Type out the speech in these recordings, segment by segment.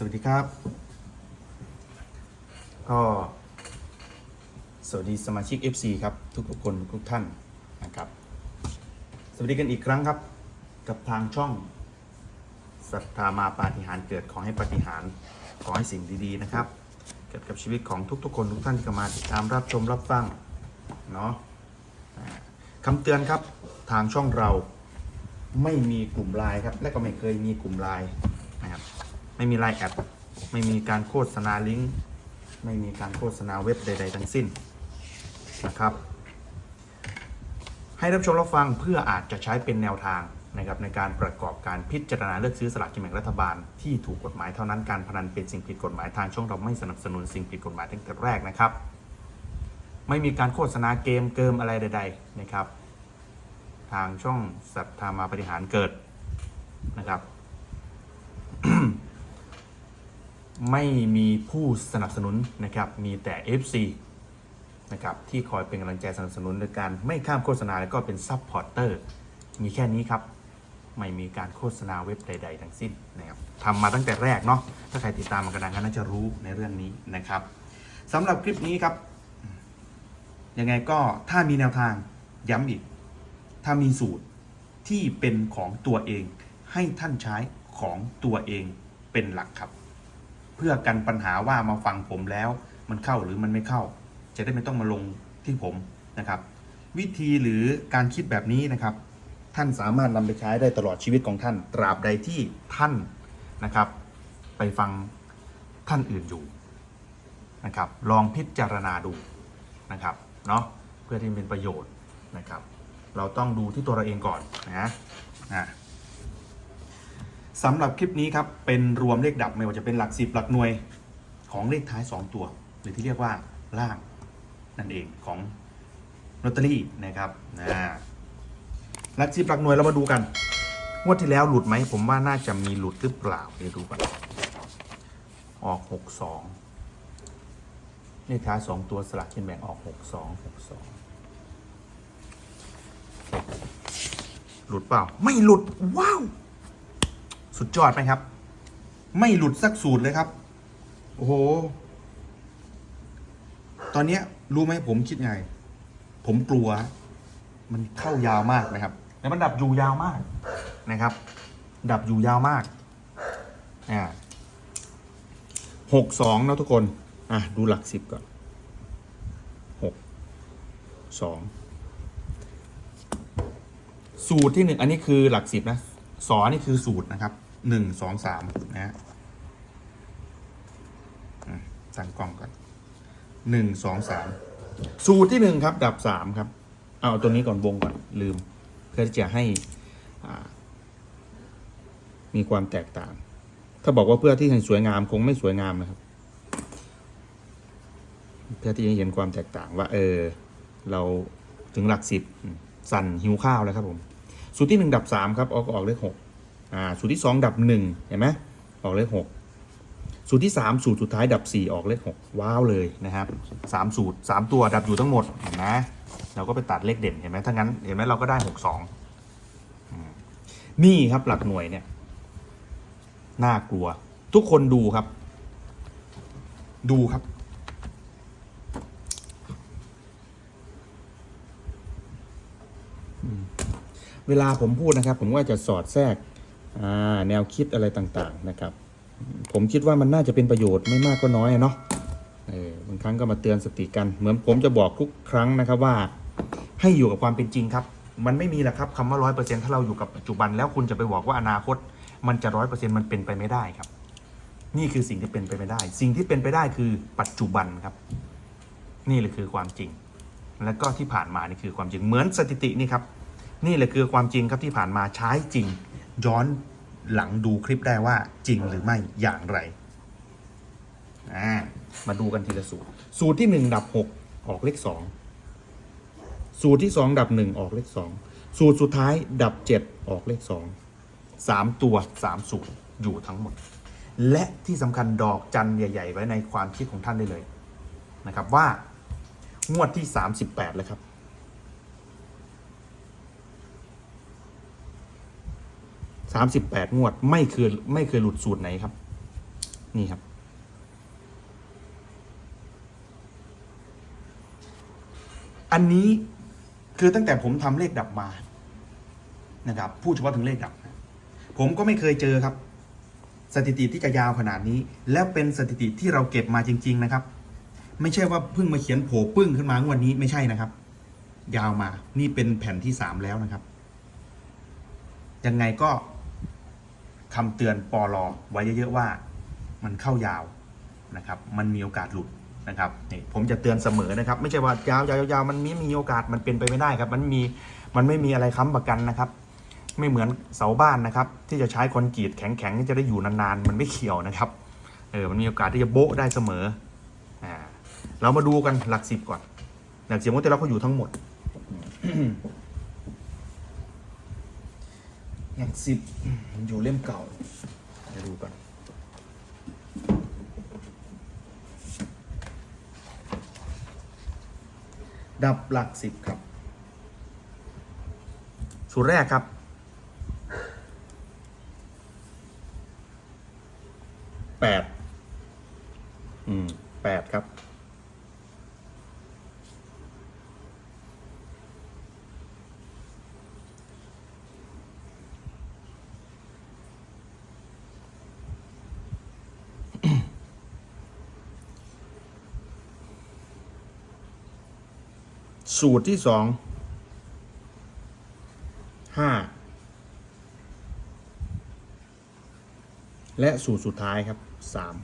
สวัสดีครับ ก็ สวัสดีสมาชิก FC ครับทุกคนทุกท่านนะครับ สวัสดีกันอีกครั้งครับ กับทางช่องศรัทธามาปาฏิหาริย์เกิดขอให้ปาฏิหาริย์ขอให้สิ่งดีๆนะครับ เกิดกับชีวิตของทุกๆ คนทุกท่านที่เข้ามาติดตามรับชมรับฟังเนาะคำเตือนครับทางช่องเราไม่มีกลุ่มไลน์ครับ และก็ไม่เคยมีกลุ่มไลน์นะครับ ไม่มีไลน์แอดไม่มีการโฆษณาลิงก์ไม่มีการโฆษณาเว็บใด ๆ ทั้งสิ้นนะครับ ให้รับชมรับฟังเพื่ออาจจะใช้เป็นแนวทางนะครับในการประกอบการพิจารณาเลือกซื้อสลากกินแบ่งรัฐบาลที่ถูกกฎหมายเท่านั้นการพนันเป็นสิ่งผิดกฎหมายทางช่องเราไม่สนับสนุนสิ่งผิดกฎหมายตั้งแต่แรกนะครับ ไม่มีการโฆษณาเกมเกิมอะไรใด ๆนะครับ ทางช่องศรัทธามาปฏิหารเกิดนะครับ ไม่มีผู้สนับสนุนนะครับ มีแต่ FC นะครับที่คอยเป็นกำลังใจสนับสนุนโดยการไม่ข้ามโฆษณาแล้วก็เป็นซับพอร์เตอร์มีแค่นี้ครับ ไม่มีการโฆษณาเว็บใดๆทั้งสิ้นนะครับทำมาตั้งแต่แรกเนาะถ้าใครติดตามมากระดังก็น่าจะรู้ในเรื่องนี้นะครับสำหรับคลิปนี้ครับ ยังไงก็ถ้ามีแนวทางย้ำอีก ถ้ามีสูตรที่เป็นของตัวเอง ให้ท่านใช้ของตัวเองเป็นหลักครับ เพื่อกันปัญหาว่ามาฟังผมแล้วมันเข้าหรือมันไม่เข้า จะได้ไม่ต้องมาลงที่ผมนะครับ วิธีหรือการคิดแบบนี้นะครับ ท่านสามารถนำไปใช้ได้ตลอดชีวิตของท่าน ตราบใดที่ท่านนะครับ ไปฟังท่านอื่นอยู่นะครับ ลองพิจารณาดูนะครับเนาะเพื่อที่เป็นประโยชน์นะครับ เราต้องดูที่ตัวเราเองก่อนนะอะ สำหรับคลิปนี้ครับ เป็นรวมเลขดับไม่ว่าจะเป็นหลักสิบหลักหน่วยของเลขท้าย 2 ตัว หรือที่เรียกว่าล่างนั่นเองของลอตเตอรี่นะครับนะหลักสิบหลักหน่วยเรามาดูกันงวดที่แล้วหลุดไหมผมว่าน่าจะมีหลุดหรือเปล่าเดี๋ยวดูกันออก 62เลขท้าย 2 ตัวสลากกินแบ่งออก 62 62หลุดเปล่า ไม่หลุด ว้าว สุดยอดไหมครับ ไม่หลุดสักสูตรเลยครับ โอ้โห ตอนเนี้ยรู้ไหมผมคิดไง ผมกลัว มันเข้ายาวมากนะครับ แล้วมันดับอยู่ยาวมากนะครับ ดับอยู่ยาวมากอ่าหกสองนะทุกคน อะ ดูหลักสิบก่อนหกสองสูตรที่หนึ่งอันนี้คือหลักสิบนะสอนี่คือสูตรนะครับ หนึ่งสองสามนะฮะอืมตั้งกล้องก่อนหนึ่งสองสามสูตรที่หนึ่งครับ ดับสามครับ เอาตัวนี้ก่อนวงก่อนลืม เพื่อที่จะให้มีความแตกต่าง ถ้าบอกว่าเพื่อที่ให้สวยงามคงไม่สวยงามนะครับ เพื่อที่จะเห็นความแตกต่างว่า เออ เราถึงหลักสิบสั่นหิวข้าวแล้วครับผม สูตรที่หนึ่งดับสามครับออกออกเลขหก อ่าสูตรที่สองดับหนึ่งเห็นไหมออกเลขหกสูตรที่สามสูตรสุดท้ายดับสี่ออกเลขหกว้าวเลยนะครับสามสูตรสามตัวดับอยู่ทั้งหมดเห็นไหมเราก็ไปตัดเลขเด่นเห็นไหมถ้างั้นเห็นไหมเราก็ได้หกสองนี่ครับหลักหน่วยเนี่ยน่ากลัว ทุกคนดูครับ ดูครับเวลาผมพูดนะครับ ผมว่าจะสอดแทรก แนวคิดอะไรต่างๆนะครับ ผมคิดว่ามันน่าจะเป็นประโยชน์ไม่มากก็น้อยอะเนาะเออบางครั้งก็มาเตือนสติกัน เหมือนผมจะบอกทุกครั้งนะครับว่า ให้อยู่กับความเป็นจริงครับ มันไม่มีหรอกครับคำว่าร้อยเปอร์เซ็นต์ถ้าเราอยู่กับปัจจุบัน แล้วคุณจะไปบอกว่าอนาคต มันจะร้อยเปอร์เซ็นต์มันเป็นไปไม่ได้ครับ นี่คือสิ่งที่เป็นไปไม่ได้ สิ่งที่เป็นไปได้คือปัจจุบันครับ นี่แหละคือความจริง แล้วก็ที่ผ่านมานี่คือความจริงเหมือนสถิตินี่ครับ นี่แหละคือความจริงครับที่ผ่านมาใช้จริง ย้อนหลังดูคลิปได้ว่าจริงหรือไม่อย่างไรอ่ามาดูกันทีละสูตร สูตรที่หนึ่งดับหกออกเลขสองสูตรที่สองดับหนึ่งออกเลขสองสูตรสุดท้ายดับเจ็ดออกเลขสองสามตัวสามสูตรอยู่ทั้งหมด และที่สำคัญดอกจันใหญ่ ๆ ไว้ในความคิดของท่านได้เลยนะครับว่างวดที่ 38 แล้วครับ 38 งวด ไม่เคยไม่เคยหลุดสูตรไหนครับ นี่ครับ อันนี้คือตั้งแต่ผมทำเลขดับมานะครับพูดเฉพาะถึงเลขดับ ผมก็ไม่เคยเจอครับ สถิติที่จะยาวขนาดนี้ แล้วเป็นสถิติที่เราเก็บมาจริง ๆ นะครับ ไม่ใช่ว่าเพิ่งมาเขียนโผปึ้งขึ้นมางวดนี้ไม่ใช่นะครับ ยาวมานี่เป็นแผ่นที่สามแล้วนะครับ ยังไงก็ คำเตือนปอลอไว้เยอะๆว่า มันเข้ายาวนะครับ มันมีโอกาสหลุดนะครับนี่ผมจะเตือนเสมอนะครับ ไม่ใช่ว่ายาวยาวยาวมันมีมีโอกาสมันเป็นไปไม่ได้ครับ มันมีมันไม่มีอะไรค้ำประกันนะครับ ไม่เหมือนเสาบ้านนะครับ ที่จะใช้คอนกรีตแข็งๆที่จะได้อยู่นานๆ มันไม่เขียวนะครับเออมันมีโอกาสที่จะโบ๊ะได้เสมออ่าเรามาดูกันหลักสิบก่อน หลักสิบของแต่เราก็อยู่ทั้งหมด หลักสิบอยู่เล่มเก่าเดี๋ยวดูก่อนดับหลักสิบครับ สูตรแรกครับ แปด อืม แปดครับ สูตรที่สองห้าและสูตรสุดท้ายครับสาม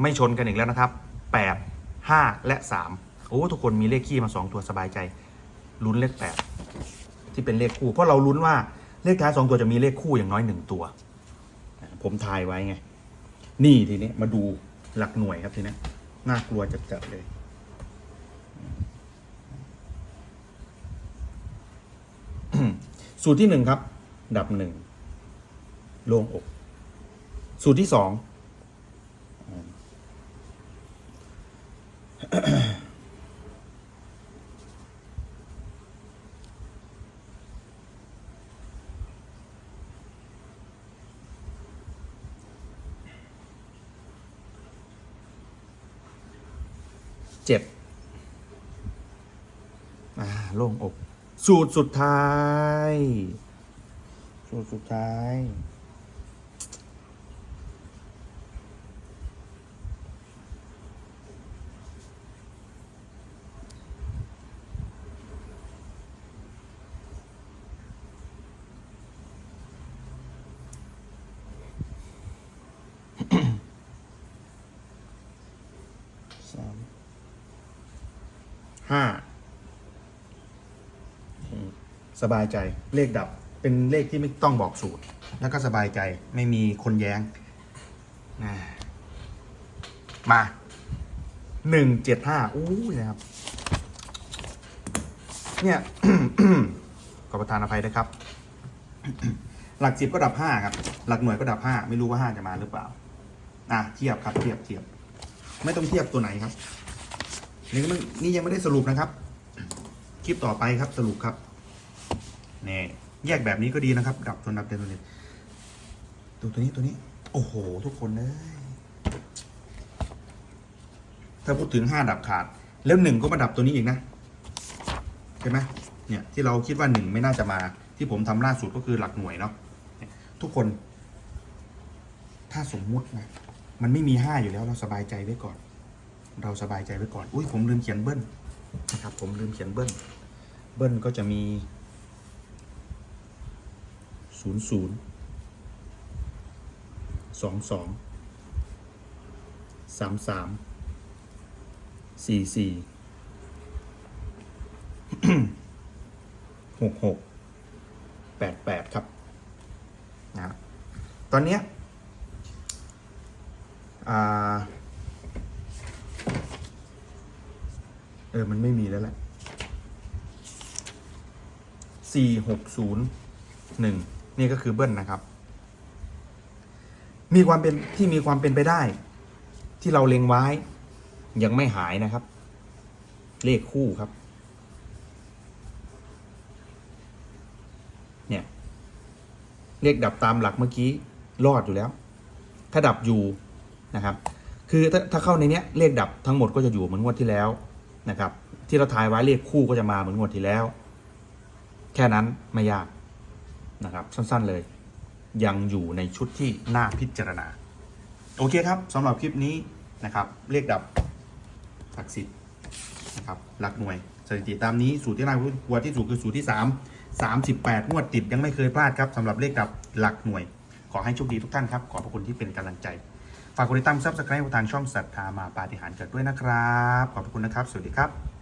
ไม่ชนกันอีกแล้วนะครับแปดห้าและสามโอ้ทุกคนมีเลขคี่มาสองตัวสบายใจลุ้นเลขแปดที่เป็นเลขคู่ เพราะเราลุ้นว่าเลขท้ายสองตัวจะมีเลขคู่อย่างน้อยหนึ่งตัว ผมทายไว้ไง นี่ทีนี้มาดูหลักหน่วยครับทีนี้ น่ากลัวจัดๆเลย สูตรที่หนึ่งครับ ดับหนึ่งโล่งอก สูตรที่สอง เจ็บอ่าโล่งอก สูตรสุดท้าย สูตรสุดท้าย สาม ห้าสบายใจเลขดับเป็นเลขที่ไม่ต้องบอกสูตร แล้วก็สบายใจไม่มีคนแย้งมาหนึ่งเจ็ดห้าอู้นะครับ เนี่ยขอประทานอภัยนะครับ หลักสิบก็ดับห้าครับ หลักหน่วยก็ดับห้าไม่รู้ว่าห้าจะมาหรือเปล่า อะเทียบครับเทียบเทียบ ไม่ต้องเทียบตัวไหนครับ นี่ม่นี่ยังไม่ได้สรุปนะครับ คลิปต่อไปครับสรุปครับนี่แยกแบบนี้ก็ดีนะครับ ดับจนดับเต็มเลยตัวตัวนี้ตัวนี้ โอ้โห ทุกคนเลยถ้าพูดถึงห้าดับขาด แล้วหนึ่งก็มาดับตัวนี้อีกนะใช่ไหมเนี่ยที่เราคิดว่าหนึ่งไม่น่าจะมา ที่ผมทำล่าสุดก็คือหลักหน่วยเนาะทุกคน ถ้าสมมุตินะมันไม่มีห้าอยู่แล้วเราสบายใจไว้ก่อน เราสบายใจไว้ก่อน อุ้ยผมลืมเขียนเบิ้ลนะครับ ผมลืมเขียนเบิ้ล เบิ้ลก็จะมีศูนย์ศูนย์สองสองสามสามสี่สี่หกหกแปดแปดครับนะครับตอนเนี้ยอ่า เออ มันไม่มีแล้วแหละสี่หกศูนย์หนึ่งนี่ก็คือเบิ้ลนะครับ มีความเป็นที่มีความเป็นไปได้ ที่เราเล็งไว้ ยังไม่หายนะครับ เลขคู่ครับ เนี่ย เลขดับตามหลักเมื่อกี้รอดอยู่แล้ว ถ้าดับอยู่นะครับ คือถ้าถ้าเข้าในเนี้ยเลขดับทั้งหมดก็จะอยู่เหมือนงวดที่แล้ว นะครับ ที่เราทายไว้เลขคู่ก็จะมาเหมือนงวดที่แล้ว แค่นั้นไม่ยากนะครับ สั้นๆเลย ยังอยู่ในชุดที่น่าพิจารณา โอเคครับสำหรับคลิปนี้นะครับ เลขดับศักดิ์สิทธิ์นะครับหลักหน่วยสถิติตามนี้สูตรที่น่ากลัวที่สุดคือสูตรที่ 3 38 งวดติดยังไม่เคยพลาดครับสำหรับเลขดับหลักหน่วย ขอให้โชคดีทุกท่านครับ ขอบพระคุณที่เป็นกำลังใจ ฝากกดติดตามซับสไครต์ทางช่องศรัทธามาปาฏิหาริย์เกิดด้วยนะครับ ขอบคุณนะครับ สวัสดีครับ